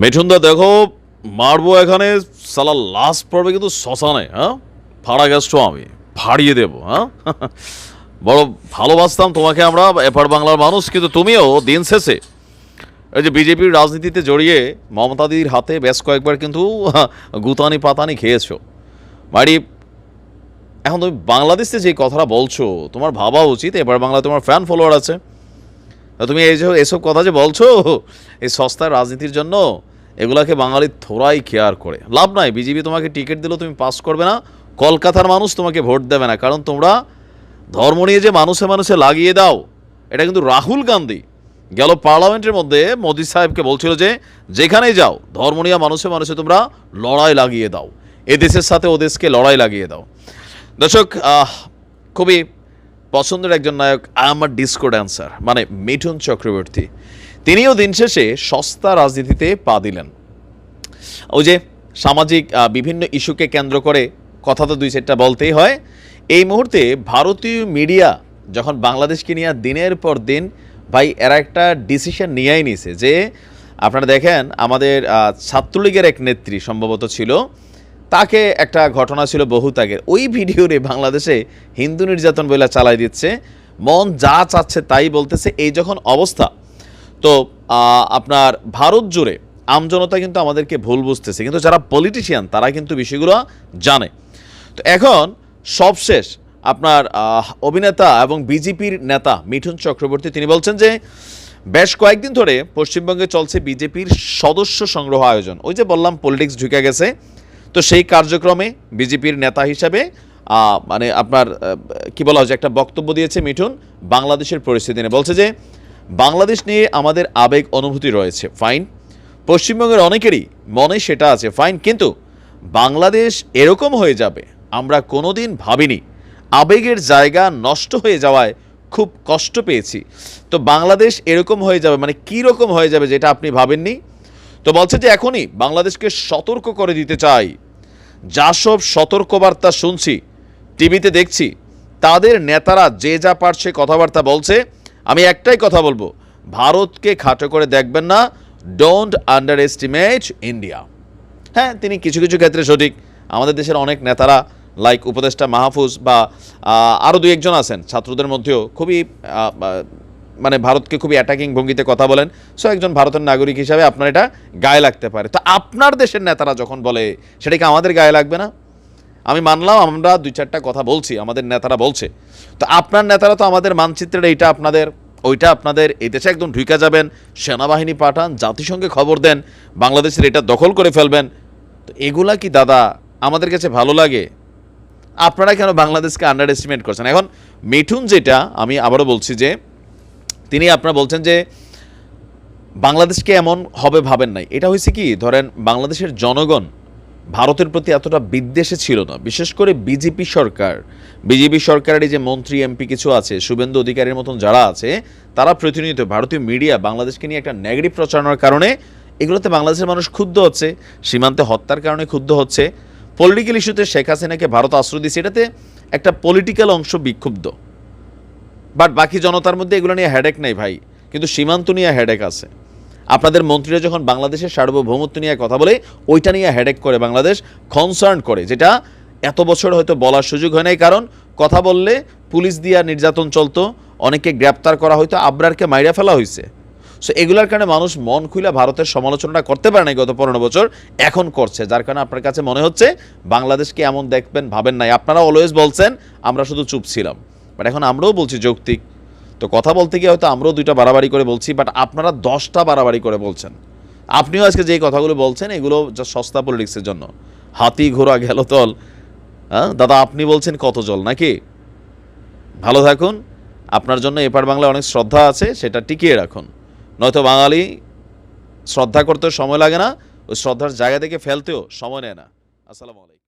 মিঠুনদা দেখো, মারবো এখানে। সালা লাস্ট পর্বে কিন্তু শ্মশানে হ্যাঁ? ফাড়া গেছো আমি ফাড়িয়ে দেবো হ্যাঁ? বড় ভালোবাসতাম তোমাকে আমরা, এপার বাংলার মানুষ, কিন্তু তুমিও দিন শেষে। এই যে বিজেপির রাজনীতিতে জড়িয়ে মমতা দিদির হাতে বেশ কয়েকবার কিন্তু গুতানি পাতানি খেয়েছো। বাড়ি এখন তুমি বাংলাদেশে যে কথাটা বলছো, তোমার ভাবা উচিত এবার বাংলা তোমার ফ্যান ফলোয়ার আছে। তুমি এই যে এসব কথা যে বলছো, এই সস্তার রাজনীতির জন্য এগুলাকে বাঙালি থোড়াই কেয়ার করে। লাভ নাই, বিজেপি তোমাকে টিকিট দিলেও তুমি পাস করবে না। কলকাতার মানুষ তোমাকে ভোট দেবে না, কারণ তোমরা ধর্ম নিয়ে যে মানুষে মানুষে লাগিয়ে দাও, এটা কিন্তু রাহুল গান্ধী। গেল পার্লামেন্টের মধ্যে মোদি সাহেবকে বলছিল যে, যেখানেই যাও, ধর্ম নিয়ে মানুষে মানুষে তোমরা লড়াই লাগিয়ে দাও। এ দেশের সাথে ও দেশকে লড়াই লাগিয়ে দাও। দর্শক খুবই পছন্দের একজন নায়ক আমার ডিসকো ড্যান্সার মানে মিঠুন চক্রবর্তী। তিনিও দিন শেষে সস্তা রাজনীতিতে পা দিলেন। ওই যে সামাজিক বিভিন্ন ইস্যুকে কেন্দ্র করে কথা তো দুই চারটা বলতেই হয়, এই মুহূর্তে ভারতীয় মিডিয়া যখন বাংলাদেশকে নিয়ে দিনের পর দিন, ভাই, এরা একটা ডিসিশন নিয়েই নিছে যে, আপনারা দেখেন, আমাদের ছাত্রলীগের এক নেত্রী সম্ভবত ছিল তাকে একটা ঘটনা ছিল বহুত আগের ওই ভিডিওরে বাংলাদেশে হিন্দু নির্যাতন বইলা চালাই দিচ্ছে। মন যা চাচ্ছে তাই বলতেছে, এই যখন অবস্থা, তো আপনার ভারত জুড়ে আমজনতা কিন্তু আমাদেরকে ভুল বুঝতেছে। কিন্তু যারা পলিটিশিয়ান তারা কিন্তু বিষয়গুলো জানে। তো এখন সবশেষ আপনার অভিনেতা এবং বিজেপির নেতা মিঠুন চক্রবর্তী, তিনি বলছেন যে, বেশ কয়েকদিন ধরে পশ্চিমবঙ্গে চলছে বিজেপির সদস্য সংগ্রহ আয়োজন। ওই যে বললাম পলিটিক্স ঢুকে গেছে। তো সেই কার্যক্রমে বিজেপির নেতা হিসাবে মানে আপনার কি বলা হচ্ছে একটা বক্তব্য দিয়েছে মিঠুন, বাংলাদেশের পরিস্থিতি নিয়ে। বলছে যে, বাংলাদেশ নিয়ে আমাদের আবেগ অনুভূতি রয়েছে, ফাইন। পশ্চিমবঙ্গের অনেকেরই মনে সেটা আছে, ফাইন। কিন্তু বাংলাদেশ এরকম হয়ে যাবে, আমরা কোনোদিন ভাবিনি। আবেগের জায়গা নষ্ট হয়ে যাওয়ায় খুব কষ্ট পেয়েছি। তো বাংলাদেশ এরকম হয়ে যাবে মানে কী রকম হয়ে যাবে যেটা আপনি ভাবেননি? তো বলছে যে, এখনই বাংলাদেশকে সতর্ক করে দিতে চাই যা সব সতর্কবার্তা শুনছি, টিভিতে দেখছি। তাদের নেতারা যে যা পারছে কথাবার্তা বলছে, আমি একটাই কথা বলব, ভারতকে খাটো করে দেখবেন না ডোন্ট আন্ডার এস্টিমেট ইন্ডিয়া হ্যাঁ তিনি কিছু কিছু ক্ষেত্রে সঠিক, আমাদের দেশের অনেক নেতারা লাইক উপদেষ্টা মাহফুজ বা আরও দু একজন আছেন, ছাত্রদের মধ্যেও খুবই মানে ভারতকে খুবই অ্যাটাকিং ভঙ্গিতে কথা বলেন। সো একজন ভারতের নাগরিক হিসাবে আপনার এটা গায়ে লাগতে পারে। তো আপনার দেশের নেতারা যখন বলে, সেটা কি আমাদের গায়ে লাগবে না? আমি মানলাম, আমরা দুই চারটা কথা বলছি, আমাদের নেতারা বলছে। তো আপনার নেতারা তো আমাদের মানচিত্রের এইটা আপনাদের, ওইটা আপনাদের, এই দেশে একদম ঢুকে যাবেন, সেনাবাহিনী পাঠান, জাতিসংঘে খবর দেন, বাংলাদেশের এটা দখল করে ফেলবেন। তো এগুলা কি দাদা, আমাদের কাছে ভালো লাগে? আপনারা কেন বাংলাদেশকে আন্ডার এস্টিমেট করছেন? এখন মিঠুন যেটা, আমি আবারও বলছি যে তিনি আপনারা বলছেন যে বাংলাদেশকে এমন হবে ভাবেন নাই। এটা হয়েছে কি? ধরেন বাংলাদেশের জনগণ ভারতের প্রতি এতটা বিদ্বেষে ছিল না। বিশেষ করে বিজেপি সরকার। বিজেপি সরকারের যে মন্ত্রী, এমপি কিছু আছে, শুভেন্দু অধিকারীর মতন যারা আছে, তারা প্রতিনিয়ত ভারতীয় মিডিয়া বাংলাদেশকে নিয়ে একটা নেগেটিভ প্রচারণার কারণে এগুলোতে বাংলাদেশের মানুষ ক্ষুব্ধ হচ্ছে, সীমান্তে হত্যার কারণে ক্ষুব্ধ হচ্ছে। পলিটিক্যাল ইস্যুতে শেখ হাসিনাকে ভারত আশ্রয় দিচ্ছে এটাতে একটা পলিটিক্যাল অংশ বিক্ষুব্ধ। বাট বাকি জনতার মধ্যে এগুলো নিয়ে হেডেক নেই ভাই। কিন্তু সীমান্ত নিয়ে হেডেক আছে। আপনাদের মন্ত্রীরা যখন বাংলাদেশের সার্বভৌমত্ব নিয়ে কথা বলে, ওইটা নিয়ে হেডেক করে বাংলাদেশ কনসার্ন করে, যেটা এত বছর হয়তো বলার সুযোগ হয় নাই। কারণ কথা বললে পুলিশ দিয়া নির্যাতন চলতো অনেকে গ্রেপ্তার করা হয়তো, আবরারকে মাইরা ফেলা হয়েছে সো এগুলোর কারণে মানুষ মন খুলে ভারতের সমালোচনাটা করতে পারে নাই গত পনেরো বছর, এখন করছে। যার কারণে আপনার কাছে মনে হচ্ছে বাংলাদেশকে এমন দেখবেন, ভাবেন নাই। আপনারা অলওয়েজ বলছেন, আমরা শুধু চুপ ছিলাম। বাট এখন আমরাও বলছি যৌক্তিক। তো কথা বলতে গিয়ে হয়তো আমরাও দুইটা বাড়াবাড়ি করে বলছি বাট আপনারা দশটা বাড়াবাড়ি করে বলছেন। আপনিও আজকে যে কথাগুলো বলছেন, এগুলো সস্তা পলিটিক্সের জন্য। হাতি ঘোড়া গেল তল হ্যাঁ? দাদা, আপনি বলছেন কত জল, নাকি? ভালো থাকুন। আপনার জন্য এপার বাংলায় অনেক শ্রদ্ধা আছে, সেটা টিকিয়ে রাখুন। নয়তো বাঙালি শ্রদ্ধা করতেও সময় লাগে না, ওই শ্রদ্ধার জায়গা থেকে ফেলতেও সময় নেয় না। আসসালামু আলাইকুম।